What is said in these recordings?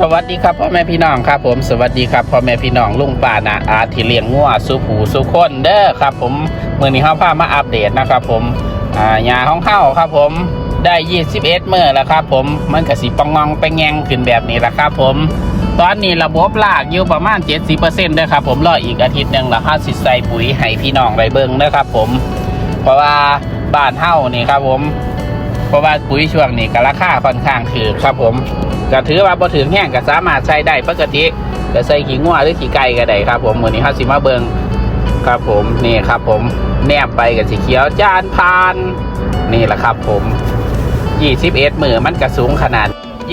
สวัสดีครับพ่อแม่พี่น้องครับผมสวัสดีครับพ่อแม่พี่น้องลุงป้านาอาที่เลี้ยงงัวสุผูสุคนเด้อครับ ผมมือนี้เฮาพามาอัปเดตนะครับ ผมอ่ายาของเฮาครับ ผมได้21เมื่อแล้วครับ ผมมันก็สิปองงองไปแงงขึ้นแบบนี้แหละครับ ผมตอนนี้ระบบลากอยู่ประมาณ 70%เด้อครับผมรออีกอาทิตย์หนึ่งแล้วเฮาสิใส่ปุ๋ยให้พี่น้องได้เบิ่งเด้อครับ ผม เพราะว่าบ้านเฮานี่ครับผม เพราะว่าปุ๋ยช่วงนี้ก็ราคาค่อนข้างถือครับผมก็ถือว่าบ่ถึงแห้งก็สามารถใช้ได้ปกติก็ใส่ขี้งัวหรือขี้ไก่ก็ได้ครับ ผมมื้อนี้เฮาสิมาเบิ่งครับผมนี่ครับ ผมแนบไปกับสีเขียวจานพาน นี่แหละครับ ผม21มือมันก็สูงขนาด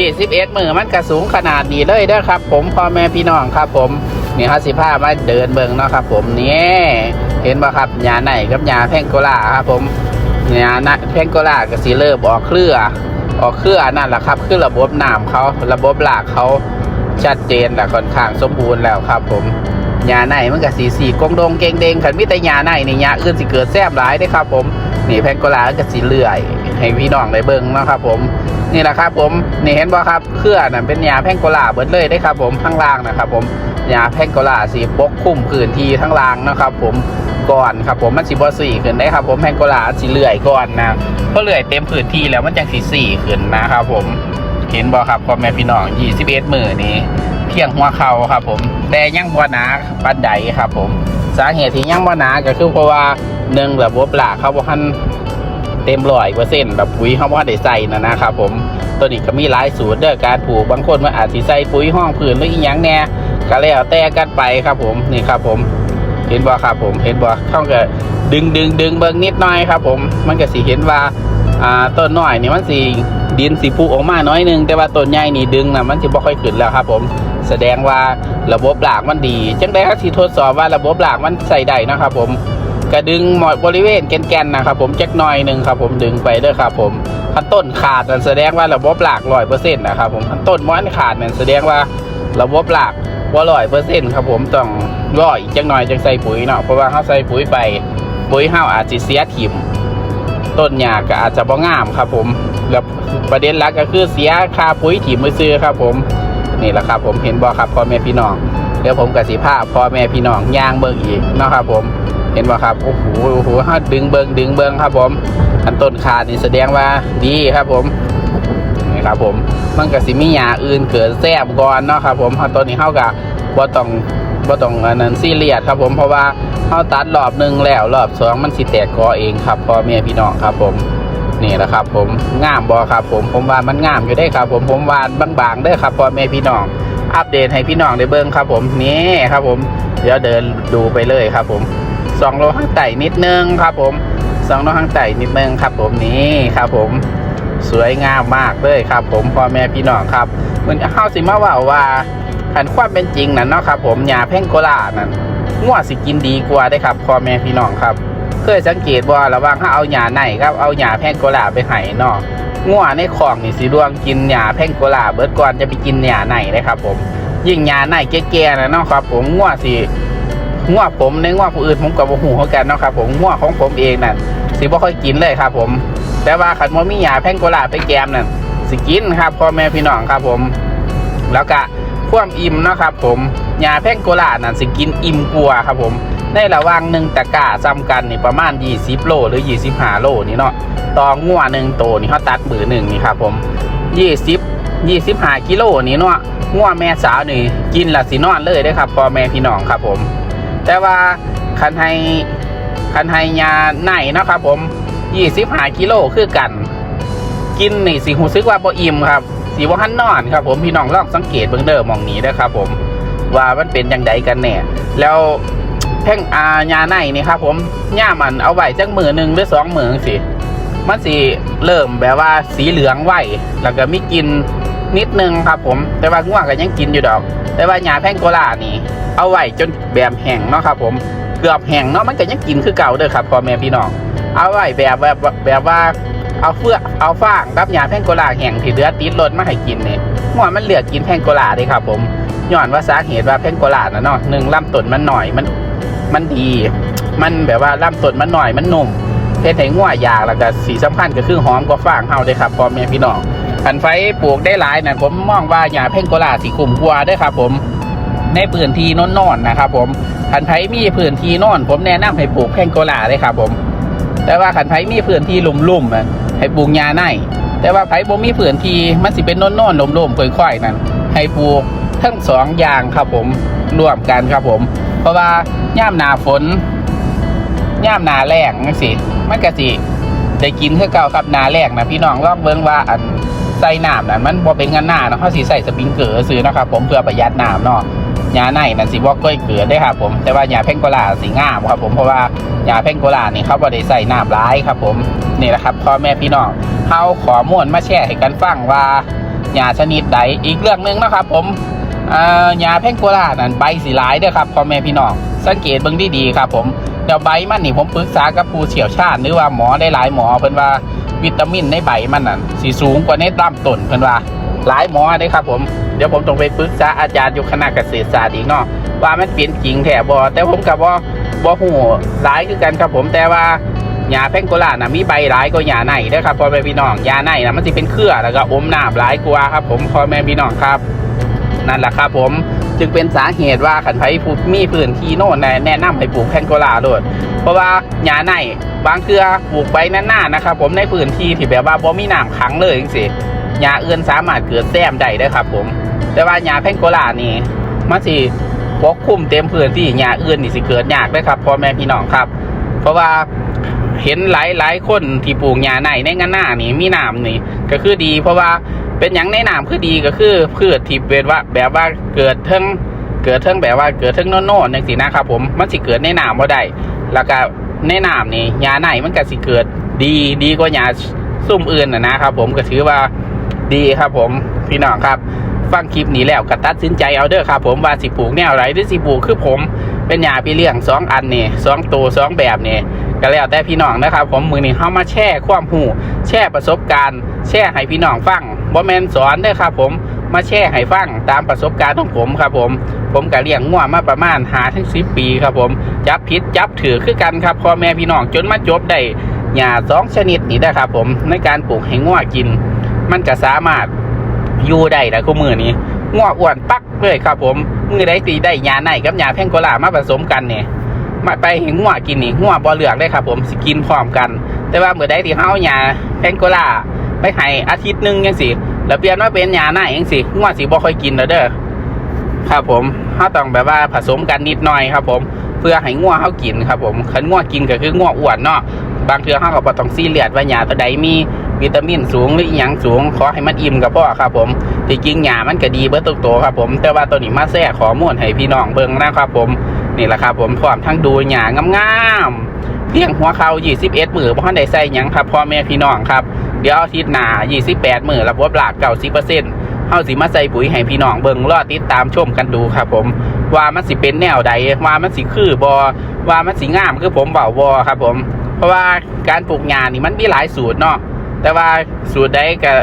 21มือมันก็สูงขนาดนี้เลยเด้อครับ ผมพ่อแม่พี่น้องครับ ผมนี่ฮัสิผ้ามาเดินเบิ่งเนาะครับ ผมนี่เห็นบ่ครับยาไหนกับยาแพงโกลาครับ ผม เนี่ยนะเพนโกลาก็สีเริ่มออกเครือ ออกเครือนั่นแหละครับ คือระบบน้ำเขาระบบหลากเขาชัดเจนและค่อนข้างสมบูรณ์แล้วครับ ผมยาในมันก็สีสีกงดงเกงเดงขันมิแต่ยาในนี่ยาอื่นสิเกิดแซมหลายได้ครับ ผมนี่เพนโกลาก็สีเลื่อย ให้พี่น้องได้เบิ่งนะครับ ผมนี่แหละครับผมนี่เห็นบ่ครับเครือน่ะเป็นยาแพงโกลาเบิดเลยได้ครับ ผมข้างล่างนะครับ ผมยาแพงโกลาสีปกคลุมพื้นที่ทั้งล่างนะครับ ผม ก่อนครับผมมันสีบอสี่ขึ้นได้ครับผมแพงโกลาสีเลื่อยก่อนนะเพราะเลื่อยเต็มพื้นที่แล้วมันจังสีสี่ขึ้นนะครับผมเห็นบ่ครับพ่อแม่พี่น้อง21มือนี้เพียงหัวเข่าครับผมแต่ยังบ่หนาปานใดครับผมสาเหตุที่ยังบ่หนาก็คือเพราะว่าหนึ่งระบบหลาเขาบ่ทันเต็มร้อยเปอร์เซ็นต์แบบปุ๋ยเขาบ่ทันได้ใส่นะนะครับผมตัวนี้ก็มีหลายสูตรเด้อการปลูกบางคนมันอาจสิใส่ปุ๋ยห้องพื้นหรืออีหยังแน่ก็แล้วแต่กันไปครับผมนี่ครับผม เห็นบ่ครับผมเห็นบ่เข้าก็ดึงดึงดึงเบิ่งนิดหน่อยครับ ผมมันก็สิเห็นว่าอ่าต้นน้อยนี่มันสิดินสิพุออกมาน้อยหนึงแต่ว่าต้นใหญ่นี่ดึงนะมันสิบ่ค่อยขึ้นแล้วครับ ผมแสดงว่าระบบหลากมันดี จังได้ครับที่ทดสอบว่าระบบหลากมันใส่ได้นะครับ ผมก็ดึงหมอดบริเวณแกนๆนะครับ ผมจักหน่อยหนึงครับ ผมดึงไปเด้อครับ ผมคันต้นขาดนั่นแสดงว่าระบบหลาก100%นต์นะครับ ผมคันต้นมันขาดนั่นแสดงว่าระบบหลากว่าร้อยเปอร์เซ็นต์ครับ ผมต้อง ร้อยจังหน่อยจังใส่ปุ๋ยเนาะเพราะว่าเขาใส่ปุ๋ยไปปุ๋ยเฮาอาจจะเสียถิ่มต้นหญ้าก็อาจจะบ่งามครับ ผมแล้วประเด็นหลักก็คือเสียค่าปุ๋ยถิ่มมือซื้อครับ ผมนี่แหละครับ ผมเห็นบ่ครับพ่อแม่พี่น้องเดี๋ยวผมกับสีภาพพ่อแม่พี่น้องย่างเบิ่งอีกเนาะครับ ผมเห็นบ่ครับโอ้โหโอ้โหฮาดึงเบิ่งดึงเบิ่งครับ ผมอันต้นขาดนี่แสดงว่าดีครับ ผมนี่ครับ ผมมันก็สิมีหยาอื่นเกิดแซบก่อนเนาะครับ ผมเพราะตัวนี้เข้ากับบ่ต้อง บ่ต้องอันนั้นซีเรียสครับผมเพราะว่าเข้าตัดรอบหนึ่งแล้วรอบสองมันสิแตกกอเองครับพ่อแม่พี่น้องครับผมนี่แหละครับผมงามบ่ครับผมผมว่ามันงามอยู่ได้ครับ ผมผมวานบางๆเด้ครับพ่อแม่พี่น้อง อัปเดตให้พี่น้องได้เบิ่งครับ ผมนี่ครับผม เดี๋ยวเดินดูไปเลยครับ ผมสองโลข้างไต่นิดนึงครับ ผมสองโลข้างไต่นิดนึงครับ ผมนี่ครับ ผมสวยงามมากเลยครับ ผมพ่อแม่พี่น้องครับมันเข้าสิมาว่าว่า ขันความเป็นจริงนั่นเนาะครับ ผมยาแพ่งโกลานั่นงัวสิกินดีกว่าได้ครับพ่อแม่พี่น้องครับ เคยสังเกตว่าระว่างถ้าเอาหยาไหนครับเอาหยาแพ่งโกลาไปไห้เนาะงัวในของนี่สิดวงกินหยาแพ่งโกลาเบิดก่อนจะไปกินหยาไหนเลยครับ ผม ยิ่งหยาไหนแก่ๆนะเนาะครับ ผมงัวสิงัวผมในงัวผู้อื่นผมกับหูเขากันเนาะครับ ผมงัวของผมเองนั่นสิบ่ค่อยกินเลยครับ ผม แต่ว่าขันว่ามีหยาแพ่งโกลาไปแกมนั่นสิกินครับพ่อแม่พี่น้องครับ ผม แล้วก็ ความอิ่มนะครับผมยาแพงโกลานั่นสิกินอิ่มกลัวครับผมในระหว่างหนึ่งตะกร้าซ้ำกันนี่ประมาณ 20 โลหรือ 25 โลนี่เนาะต่องัวหนึ่งโตนี่เขาตัดมือหนึ่งนี่ครับผม 20 25กิโลนี่เนาะงัวแม่สาวนี่กินละสินอนเลยได้ครับพ่อแม่พี่น้องครับผม แต่ว่าคันให้คันให้ยาไหนนะครับผมยี่สิบห้ากิโลคือกัน กินนี่สิหูซึกว่าบ่อิ่มครับ สีว่าหันนอนครับผมพี่น้องลองสังเกตเบิ่งเด้อหมองนี้นะครับผมว่ามันเป็นอย่างใดกันแน่แล้วแพ่งอายาในนี่ครับผมย่ามันเอาไว้จักมือหนึ่งหรือสองมือสิมันสิเริ่มแบบว่าสีเหลืองไหวแล้วก็มีกินนิดนึงครับผม แต่ว่าง่วงก็ยังกินอยู่ดอก แต่ว่ายาแพ่งโกลานี่เอาไว้จนแบบแห้งเนาะครับผมเกือบแห้งเนาะมันก็ยังกินคือเก่าเด้อครับพ่อแม่พี่น้องเอาไว้แบบแบบแบบว่า เอาเฟือกเอาฟางกับยาแพงโกลาแห้งที่เลือติดรถมาให้กินเนี่ยหัวมันเหลือกินแพงโกลาเด้ครับ ผมย้อนว่าสาเหตุว่าแพงโกลานะเนาะหนึ่งลำต้นมันหน่อยมันมันดี มันแบบว่าลำต้นมันหน่อยมันนุ่มเพศให้งัวอยากแล้วก็สีสำคัญก็คือหอมกว่าฟางเฮาเด้ครับพ่อแม่พี่น้องขันไฟปลูกได้หลายนะผมมองว่าหญ้าเพ่งโกลาสีขุ่มกว่าเด้วยครับ ผมในพื้นที่โนนๆนะครับ ผมขันไฟมีพื้นที่นอน ผมแนะนำให้ปลูกเพ่งโกลาเลยครับ ผม แต่ว่าขันไฟมีพื้นที่ลุ่มๆอะให้ปลูกหญ้าในแต่ว่าไผบ่มีพื้นที่มันสิเป็นโนนๆลุ่มๆค่อยๆนั่นให้ปลูกทั้งสองอย่างครับผมร่วมกันครับผม เพราะว่าย่ามหนาฝนย่ามหนาแรงนั่นสิมันก็สิได้กินเคือเก่าครับหนาแรงนะพี่น้องลองเบิ่งว่าอันใส่น้ำนั่นมันบ่เป็นกันหน้าเนาะเขาสิใส่สปริงเกอร์ซื้อนะครับผมเพื่อประหยัดน้ำเนาะ ยาในนั่นสิบ่ก้อยเกลือได้ครับผมแต่ว่ายาเพ่งโกลาสีงามครับผมเพราะว่ายาเพ่งโกลานี่เขาบ่ได้ใส่น้ำร้ายครับผมนี่แหละครับพ่อแม่พี่น้องเขาขอมวลมาแชร์ให้กันฟังว่ายาชนิดใดอีกเรื่องหนึงนะครับผมยาแพงโกลานั่นใบสีหลายเด้อครับพ่อแม่พี่น้องสังเกตเบิ่งดีๆครับผมเดี๋ยวใบมันนี่ผมปรึกษากับผู้เชี่ยวชาญหรือว่าหมอได้หลายหมอเพิ่นว่าวิตามินในใบมันนั่นสีสูงกว่าในลำต้นเพิ่นว่า หลายหมอเด้อครับผมเดี๋ยวผมต้องไปปรึกษาอาจารย์อยู่คณะเกษตรศาสตร์อีกเนาะว่ามันเป็นจริงแท้บ่แต่ผมกับว่าบ่ฮู้หลายคือกันครับผมแต่ว่าหญ้าแพงโกลาน่ะมีใบหลายกว่าหญ้าในเด้อครับพ่อแม่พี่น้องหญ้าในน่ะมันสิเป็นเครือแล้วก็อมน้ำหลายกว่าครับ ผมพ่อแม่พี่น้องครับ นั่นแหละครับผมจึงเป็นสาเหตุว่าขันไผ่ปลูกมีพื้นที่โน่นแนะนำให้ปลูกแพนโกลาโดดเพราะว่าหญ้าในบางเครือปลูกไปนานๆนะครับผมในพื้นที่ที่แบบว่าบ่มีน้ำขังเลยจริงๆ หญ้าอื่นสามารถเกิดแซมได้ด้อครับ ผม แต่ว่าหญ้าแพนโกลานี่มันสิปกคลุมเต็มพื้นที่หญ้าอื่นนี่สิเกิดยากเด้ครับพ่อแม่พี่น้องครับ เพราะว่าเห็นหลายหลายคนที่ปลูกหญ้าในในงานหน้านี่มีน้ำนี่ก็คือดี เพราะว่าเป็นอย่างในน้ำคือดีก็คือพืชที่เป็นว่าแบบว่าเกิดทั้งเกิดทั้งแบบว่าเกิดทั้งโน่นๆจังซี่นะครับผมมันสิเกิดในน้ำบ่ได้แล้วก็ในน้ำนี่ยาในมันก็สิเกิดดีดีกว่ายาซุ่มอื่นนะนะครับผมก็ถือว่า ดีครับผมพี่น้องครับ ฟังคลิปนี้แล้วก็ตัดสินใจเอาเด้อครับ ผมว่าสิปลูกแนวไรหรือสิปลูกคือผม เป็นยาพี่เลี้ยงสองอันนี่สองตัวสองแบบนี่ก็แล้วแต่พี่น้องนะครับ ผมมือนี้เข้ามาแชร์ความหูแชร์ประสบการณ์ แชร์ให้พี่น้องฟังบ่แมนสอนเด้อครับ ผมมาแชร์ให้ฟังตามประสบการณ์ของผมครับ ผม ผมก็เลี้ยงงัวมาประมาณหาถึงสิปีครับผมจับผิดจับถือคือกันครับพ่อแม่พี่น้องจนมาจบได้หญ้าสองชนิดนี้ได้ครับผมในการปลูกให้งัวกิน มันก็สามารถอยู่ได้แต่คู่มือนี้ง้ออ้วนปักเลยครับ ผมมือได้ตีได้ยาในกับยาแพงโกลามาผสมกันเนี่ยมาไปเห็นง้อกินนี่ง้อบ่เหลือกได้ครับ ผมสกินพร้อมกัน แต่ว่าเมื่อใดที่เฮาเอายาแพงโกลาไปให้อาทิตย์นึงยังสิแล้วเปลี่ยนว่าเป็นยาในยังสิง้อสิบ่ค่อยกินแล้วเด้อครับผมเฮาต้องแบบว่าผสมกันนิดหน่อยครับ ผมเพื่อให้ง้อเฮากินครับ ผมคันง้อกินก็คือง้ออ้วนเนาะบางเทื่อเฮาก็บ่ต้องซีเรียสว่ายาตัวใดมี วิตามินสูงหรืออหยังสูง ขอให้มันอิ่มกับพ่อครับ ผมที่จริงหยามันก็ดีเบิร์ตุกโตวครับ ผมแต่ว่าตัวนี้มาแทรกขอมูลให้พี่น้องเบิ่งนะครับ ผมนี่แหละครับผมพร้อมทั้งดูหยางามๆเพียงหัวเขา21มือพ่อได้ใส่หยังครับพ่อแม่พี่น้องครับเดี๋ยวอาทิตย์หน้า28มือระบบหลาก90%เฮาสิมาใส่ปุ๋ยให้พี่น้องเบิ่งรอติดตามชมกันดูครับ ผมว่ามันสิเป็นแนวใดว่ามันสิคือบอว่ามันสิงามคือผมเบาบอครับ ผม เพราะว่าการปลูกหญ้านี่มันมีหลายสูตรเนาะ แต่ว่าสูตรใดก็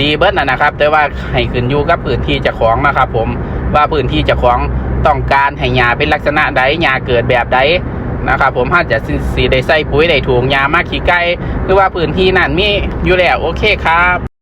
ดีเบิดนะนะครับ แต่ว่าให้ขึ้นอยู่กับพื้นที่เจ้าของนะครับ ผมว่าพื้นที่เจ้าของต้องการให้หญ้าเป็นลักษณะใดหญ้าเกิดแบบใดนะครับผมถ้าจะสีได้ใส่ปุ๋ยได้ถูกหญ้ามากขี้ไก่หรือว่าพื้นที่นั่นมีอยู่แล้วโอเคครับ